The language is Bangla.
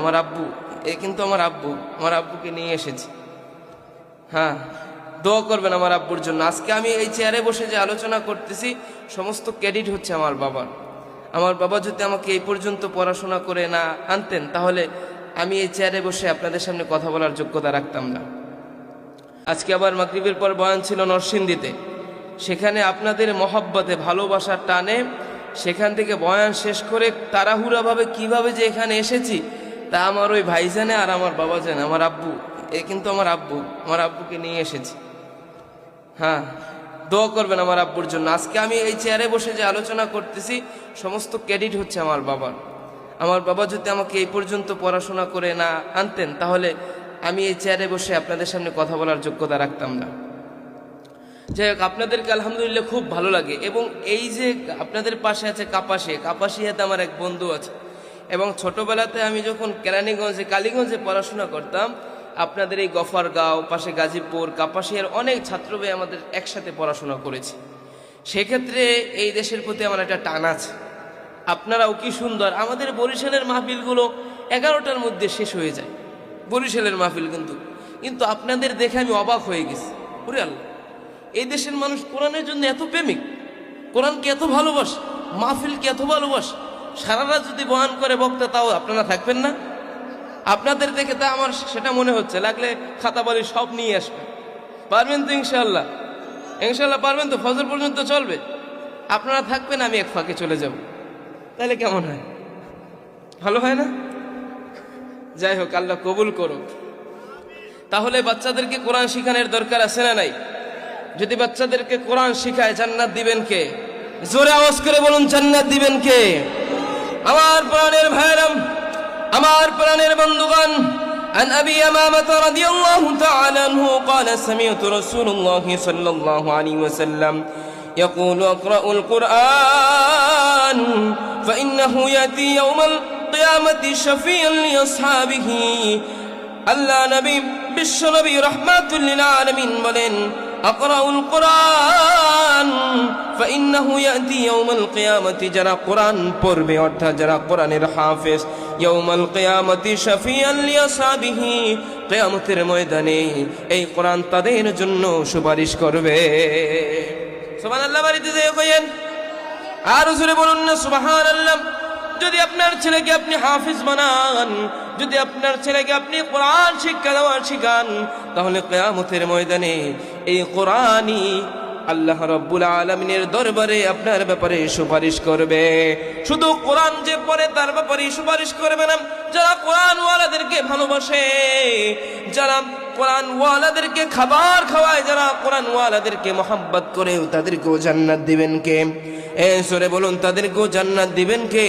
আমার আব্বু, এ কিন্তু আমার আব্বু, আমার আব্বুকে নিয়ে এসেছি। হ্যাঁ দোয়া করবেন আমার আব্বুর জন্য। আজকে আমি এই চেয়ারে বসে যে আলোচনা করতেছি, সমস্ত ক্রেডিট হচ্ছে আমার বাবার। আমার বাবা যদি আমাকে এই পর্যন্ত পড়াশোনা করে না আনতেন, তাহলে আমি এই চেয়ারে বসে আপনাদের সামনে কথা বলার যোগ্যতা রাখতাম না। আজকে আবার মাগরিবের পর বয়ান ছিল নরসিংদীতে। সেখানে আপনাদের মহব্বতে, ভালোবাসার টানে সেখান থেকে বয়ান শেষ করে তাড়াহুড়াভাবে কীভাবে যে এখানে এসেছি তা আমার ওই ভাই জানে আর আমার বাবা জানে, আমার আব্বু। এ কিন্তু আমার আব্বু, আমার আব্বুকে নিয়ে এসেছি। হ্যাঁ দোয়া করবেন আমার আব্বুর জন্য। আজকে আমি এই চেয়ারে বসে যে আলোচনা করতেছি, সমস্ত ক্রেডিট হচ্ছে আমার বাবার। আমার বাবা যদি আমাকে এই পর্যন্ত পড়াশোনা করে না আনতেন, তাহলে আমি এই চেয়ারে বসে আপনাদের সামনে কথা বলার যোগ্যতা রাখতাম না। যাই হোক, আপনাদেরকে আলহামদুলিল্লাহ খুব ভালো লাগে। এবং এই যে আপনাদের পাশে আছে কাপাসে কাপাসিয়াতে আমার এক বন্ধু আছে। এবং ছোটবেলাতে আমি যখন কেরানীগঞ্জে, কালীগঞ্জে পড়াশোনা করতাম, আপনাদের এই গফরগাঁও, পাশে গাজীপুর, কাপাসিয়ার অনেক ছাত্র ভাই আমাদের একসাথে পড়াশোনা করেছি। সেক্ষেত্রে এই দেশের প্রতি আমার একটা টান আছে। আপনারাও কি সুন্দর, আমাদের বরিশালের মাহফিলগুলো এগারোটার মধ্যে শেষ হয়ে যায়। বরিশালের মাহফিল কিন্তু। কিন্তু আপনাদের দেখে আমি অবাক হয়ে গেছি। ওরে আল্লাহ, এই দেশের মানুষ কোরআনের জন্য এত প্রেমিক? কোরআনকে এত ভালোবাসে? মাহফিলকে এত ভালোবাসে? সারা রাত যদি বয়ান করে বক্তা, তাও আপনারা থাকবেন না? আপনাদের দেখে তা আমার সেটা মনে হচ্ছে, লাগলে খাতা বাড়ি সব নিয়ে আসবেন। পারবেন তো ইনশাল্লাহ ইনশাল্লাহ পারবেন তো? ফজর পর্যন্ত চলবে? আপনারা থাকবেন, আমি এক ফাঁকে চলে যাব। তাহলে কেমন হয়? ভালো হয় না? যাই হোক, আল্লাহ কবুল করুক। তাহলে বাচ্চাদেরকে কোরআন শিখানোর দরকার আছে না নাই? যদি বাচ্চাদেরকে কোরআন শিখায়, জান্নাত দিবেন কে? জোরে আওয়াজ করে বলুন, জান্নাত দিবেন কে? আমার প্রাণের ভাইরাম আমার প্রাণের বন্ধুগণ عن أبي أمامة رضي الله تعالى عنه قال سمعت رسول الله صلى الله عليه وسلم يقول اقرأوا القرآن فإنه يأتي يوم القيامة شفيعا لأصحابه আল্লাহ নবী বিশ্ব নবী রহমাতুল্লিল আলমিন বলেন আকরাউল কোরআন فإنه يأتي يوم القيامة যারা কোরআন পড়বে অর্থাৎ যারা কোরআনের হাফেজ يوم القيامة شفيعا لأصحابه কিয়ামতের ময়দানে এই কোরআন তাদের জন্য সুপারিশ করবে সুবহানাল্লাহ বাড়িতে যেয়ে কইেন আর জোরে বলুন না সুবহানাল্লাহ যদি আপনার ছেলেকে আপনি হাফিজ বানান, যদি আপনার ছেলেকে আপনি কোরআন শিক্ষা দেওয়ার শিখান, তাহলে কেয়ামতের ময়দানে এই কোরআনই আল্লাহ রব্বুল আলমিনের দরবারে আপনার ব্যাপারে সুপারিশ করবে। শুধু কোরআন যে পড়ে, তার ব্যাপারে সুপারিশ করবে না। যারা কোরআন ওয়ালাদেরকে ভালোবাসে, যারা কোরআন ওয়ালাদেরকে খাবার খাওয়ায়, যারা কোরআনওয়ালাদেরকে ওয়ালাদেরকে মোহাব্বত করে, তাদেরকেও জান্নাত দিবেন কে? এ সরে বলুন, তাদেরকেও জান্নাত দিবেন কে?